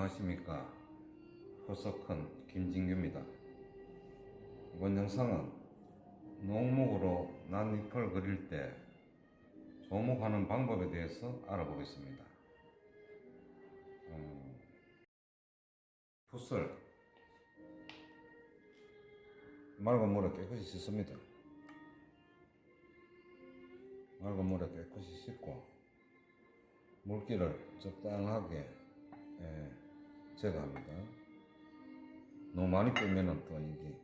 안녕하십니까. 허석큰 김진규입니다. 이번 영상은 농목으로 난잎을 그릴 때 조목하는 방법에 대해서 알아보겠습니다. 음, 붓을 맑은 물에 깨끗이 씻습니다. 맑은 물에 깨끗이 씻고 물기를 적당하게 예, 제거합니다. 너무 많이 빼면은 또 이게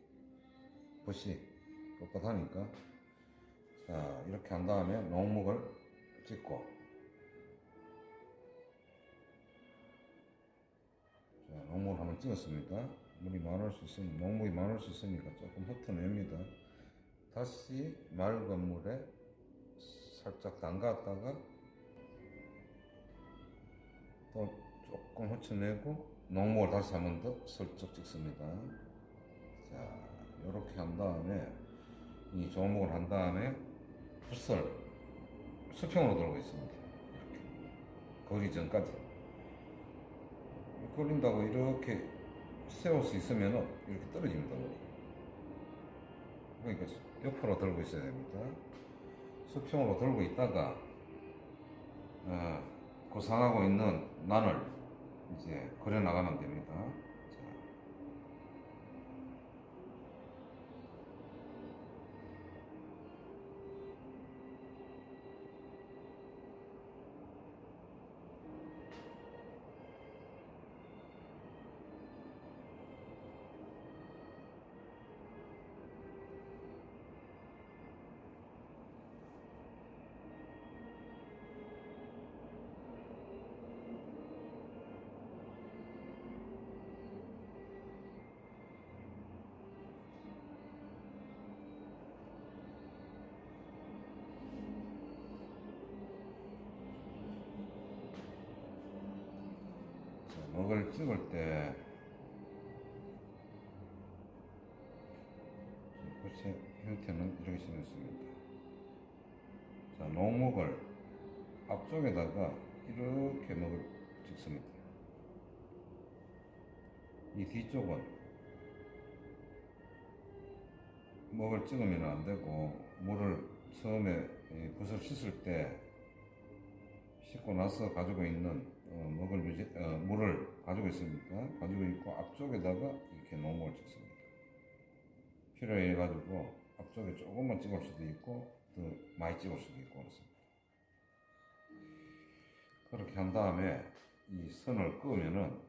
붓이 뻣뻣하니까 자 이렇게 한 다음에 농목을 찍고 자 농목을 한번 찍었습니다. 물이 많을 수 있으니 농목이 많을 수 있으니까 조금 흩어냅니다. 다시 맑은 물에 살짝 담갔다가 또 조금 흩어내고 농목을 다시 한 번 더 슬쩍 찍습니다. 자, 이렇게 한 다음에 이 조목을 한 다음에 붓을 수평으로 들고 있습니다. 이렇게 거리 전까지 그린다고 이렇게 세울 수 있으면 이렇게 떨어집니다. 그러니까 옆으로 들고 있어야 됩니다. 수평으로 들고 있다가 어, 고상하고 있는 난을 이제 그려 나가면 됩니다. 먹을 찍을 때 꽃의 형태는 이렇게 생겼습니다. 자, 농목을 앞쪽에다가 이렇게 먹을 찍습니다. 이 뒤쪽은 먹을 찍으면 안 되고 물을 처음에 이 붓을 씻을 때 씻고 나서 가지고 있는 어, 먹을 유지, 어, 물을 가지고 있으니까 가지고 있고 앞쪽에다가 이렇게 농목을 찍습니다. 필요해 가지고 앞쪽에 조금만 찍을 수도 있고 더 많이 찍을 수도 있고 그렇습니다. 그렇게 한 다음에 이 선을 그으면은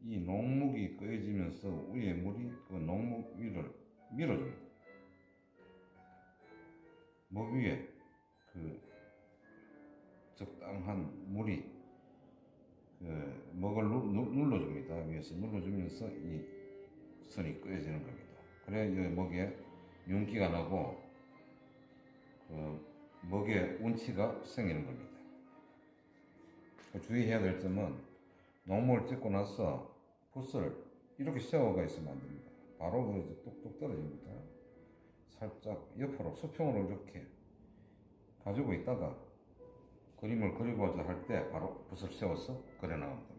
이 농목이 끄어지면서 위에 물이 그 농목 위를 밀어줍니다. 목 위에 그 적당한 물이 그 먹을 눌러줍니다. 위에서 눌러주면서 이 선이 끄어지는 겁니다. 그래야 이 먹에 윤기가 나고 그 먹에 운치가 생기는 겁니다. 그 주의해야 될 점은 농목을 찍고 나서 붓을 이렇게 세워가 있으면 안 됩니다. 바로 그 뚝뚝 떨어집니다. 살짝 옆으로 수평으로 이렇게 가지고 있다가 그림을 그리고자 할 때 바로 붓을 세워서 그려 나가면 됩니다.